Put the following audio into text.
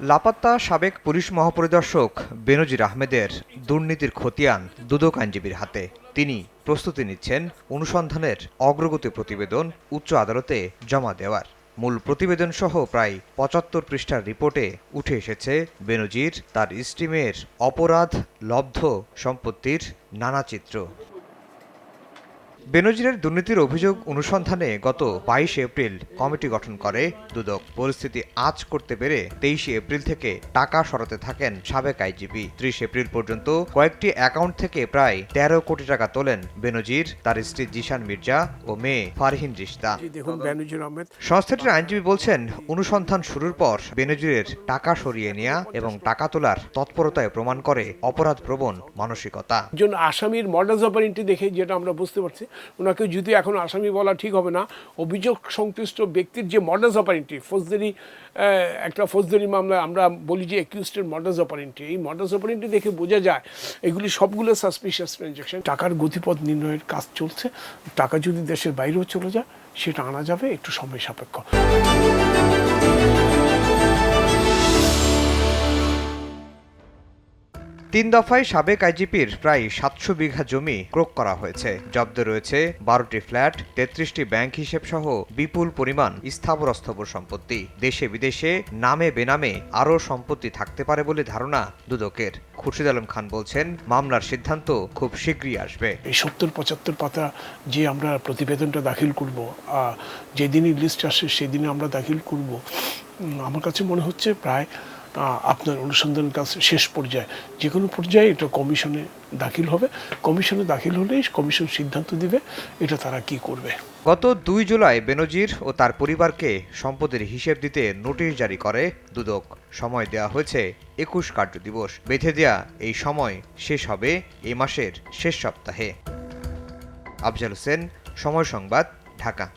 লাপাত্তা সাবেক পুলিশ মহাপরিদর্শক বেনজির আহমেদের দুর্নীতির খতিয়ান দুদক আইনজীবীর হাতে। তিনি প্রস্তুতি নিচ্ছেন অনুসন্ধানের অগ্রগতি প্রতিবেদন উচ্চ আদালতে জমা দেওয়ার। মূল প্রতিবেদন সহ প্রায় পঁচাত্তর পৃষ্ঠার রিপোর্টে উঠে এসেছে বেনজির তার স্টিমের অপরাধ, লব্ধ সম্পত্তির নানা চিত্র। বেনজিরের দুর্নীতির অভিযোগ অনুসন্ধানে গত বাইশে এপ্রিল কমিটি গঠন করে। দুদক পরিস্থিতি আজ করতে পেরে তেইশে এপ্রিল থেকে টাকা সরাতে থাকেন সাবেক আইজিপি ত্রিশ এপ্রিল পর্যন্ত কয়েকটি অ্যাকাউন্ট থেকে প্রায় তেরো কোটি টাকা তোলেন বেনজির তার স্ত্রী জিশান মির্জা ও মেয়ে ফারহিন আহমেদ। সংস্থাটির আইনজীবী বলছেন অনুসন্ধান শুরুর পর বেনজিরের টাকা সরিয়ে নেওয়া এবং টাকা তোলার তৎপরতায় প্রমাণ করে অপরাধ প্রবণ মানসিকতা। আসামির মডেলস অপারেন্টি দেখে যেটা আমরা বুঝতে পারছি ওনাকে যদি এখন আসামি বলা ঠিক হবে না, অভিযোগ সংশ্লিষ্ট ব্যক্তির যে মডেলস অপারেন্টি ফৌজদারি একটা ফৌজদারি মামলায় আমরা বলি যে একিউস্টের মডেলস অপারেন্টি এই মডেলস অপারেন্টি দেখে বোঝা যায় এগুলি সবগুলো সাসপিশিয়াস ট্রানজ্যাকশন টাকার গতিপথ নির্ণয়ের কাজ চলছে, টাকা যদি দেশের বাইরেও চলে যায়, সেটা আনা যাবে, একটু সময় সাপেক্ষ। তিন দফায় সাবেক আইজিপির প্রায় সাতশো বিঘা জমি ক্রোক করা হয়েছে। জব্দে রয়েছে বারোটি ফ্ল্যাট, তেত্রিশটি ব্যাংক হিসেব সহ বিপুল পরিমাণ স্থাবর অস্থাবর সম্পত্তি। দেশে বিদেশে নামে বেনামে আরও সম্পত্তি থাকতে পারে বলে ধারণা দুদকের। খুরশিদ আলম খান বলছেন, মামলার সিদ্ধান্ত খুব শীঘ্রই আসবে। এই সত্তর পঁচাত্তর পাতা যে আমরা প্রতিবেদনটা দাখিল করব যেদিনই লিস্ট আসে সেদিনে আমরা দাখিল করব আমার কাছে মনে হচ্ছে প্রায় আপনার অনুসন্ধান কাজ শেষ পর্যায়ে। যে কোনো পর্যায়ে এটা কমিশনে দাখিল হবে। কমিশনে দাখিল হলেই কমিশন সিদ্ধান্ত দিবে এটা তারা কি করবে। গত দুই জুলাই বেনজির ও তার পরিবারকে সম্পদের হিসেব দিতে নোটিশ জারি করে দুদক। সময় দেওয়া হয়েছে একুশ কার্য দিবস। বেঁধে দেয়া এই সময় শেষ হবে এই মাসের শেষ সপ্তাহে। আফজাল হোসেন, সময় সংবাদ, ঢাকা।